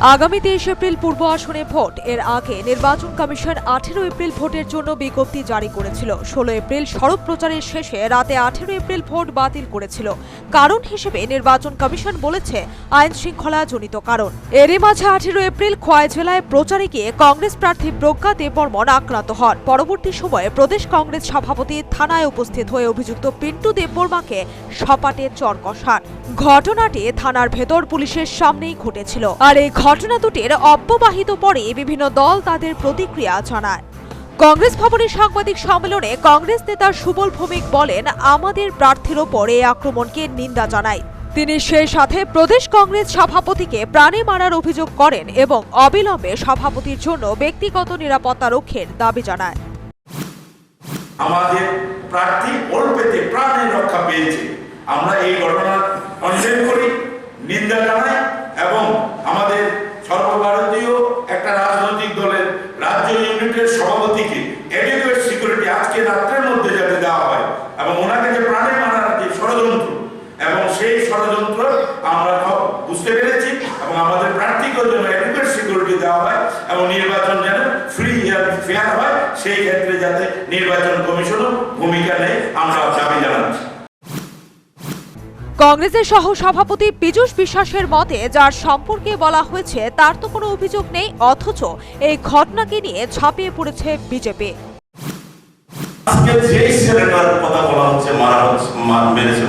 আগামী তেইশ এপ্রিল পূর্ব আসনে ভোট। এর আগে নির্বাচন কমিশন আঠেরো এপ্রিল ভোটের জন্য বিজ্ঞপ্তি জারি করেছিল। ষোলো এপ্রিল সড়ক প্রচারের শেষে রাতে আঠেরো এপ্রিল ভোট বাতিল করেছিল। কারণ হিসেবে নির্বাচন কমিশন বলেছে, আইন শৃঙ্খলা জনিত কারণ। এরই মাঝে আঠেরো এপ্রিল খোয়াই জেলায় প্রচারে গিয়ে কংগ্রেস প্রার্থী প্রজ্ঞা দেববর্মন আক্রান্ত হন। পরবর্তী সময়ে প্রদেশ কংগ্রেস সভাপতি থানায় উপস্থিত হয়ে অভিযুক্ত পিন্টু দেববর্মাকে সপাটে চর কষান। ঘটনাটি থানার ভেতর পুলিশের সামনেই ঘটেছিল। আর এই ঘটনা দুটির অব্যবাহিত পরে বিভিন্ন দল তাদের প্রতিক্রিয়া জানায়। কংগ্রেস ভবনের সাংবাদিক সম্মেলনে কংগ্রেস নেতা সুবল ভৌমিক বলেন, আমাদের প্রার্থীর ওপর এই আক্রমণকে নিন্দা জানায় তিনি সেই সাথে প্রদেশ কংগ্রেস সভাপতিকে প্রাণে মারার অভিযোগ করেন এবং অবিলম্বে সভাপতির জন্য ব্যক্তিগত নিরাপত্তা রক্ষের দাবি জানায়। আমাদের প্রার্থী ভোট পেতে প্রাণে রক্ষা পেয়েছে। আমরা এই ঘটনার কনসেন্ট করি, নিন্দা জানাই রাজ্য ইউনিটের সভাপতিকে সিকিউরিটি আজকে রাত্রের মধ্যে যাতে দেওয়া হয় এবং ওনাকে যে প্রাণে মারার যে ষড়যন্ত্র এবং সেই ষড়যন্ত্র আমরা বুঝতে পেরেছি এবং আমাদের প্রার্থীকেও যেন এডুকেট সিকিউরিটি দেওয়া হয় এবং নির্বাচন যেন ফ্রি ফেয়ার হয়, সেই ক্ষেত্রে যাতে নির্বাচন কমিশনও ভূমিকা নেয়, আমরা দাবি কংগ্রেসের সহ সভাপতি পীযূষ বিশ্বাসের মতে, যার সম্পর্কে বলা হয়েছে, তার তো কোনো অভিযোগ নেই, অথচ এই ঘটনাকে নিয়ে ছাপিয়ে পড়েছে বিজেপি। আজকে ছেলেটার কথা বলা হচ্ছে মেরেছে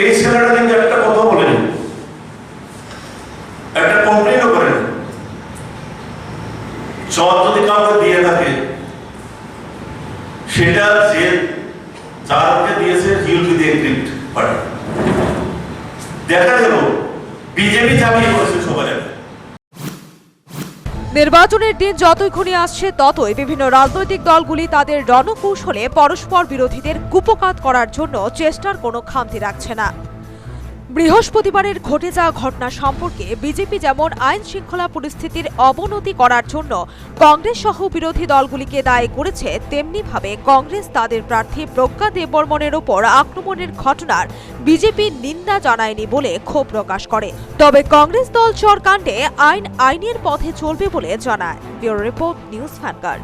এই ছেলেটা কিন্তু একটা কথা বলেনি। একটা কমপ্লেনও করেন। যদি কাউকে দিয়ে থাকে, সেটা যে দিয়েছে heal to the agreed party দেখা গেল, বিজেপি চাবি করেছে সবাই নির্বাচনের দিন যতই খুনি আসছে, ততই বিভিন্ন রাজনৈতিক দলগুলি তাদের রণকৌশলে পরস্পর বিরোধীদের কুপকাত করার জন্য চেষ্টার কোনো খামতি রাখছে না। বৃহস্পতিবারের ঘটে যাওয়া ঘটনা সম্পর্কে বিজেপি যেমন আইন শৃঙ্খলা পরিস্থিতির অবনতি করার জন্য কংগ্রেস সহ বিরোধী দলগুলিকে দায়ী করেছে, তেমনিভাবে কংগ্রেস তাদের প্রার্থী প্রজ্ঞা দেববর্মনের ওপর আক্রমণের ঘটনার বিজেপি নিন্দা জানায়নি বলে ক্ষোভ প্রকাশ করে। তবে কংগ্রেস দল চর কাণ্ডে আইন আইনের পথে চলবে বলে জানায়। Bureau report, news vanguard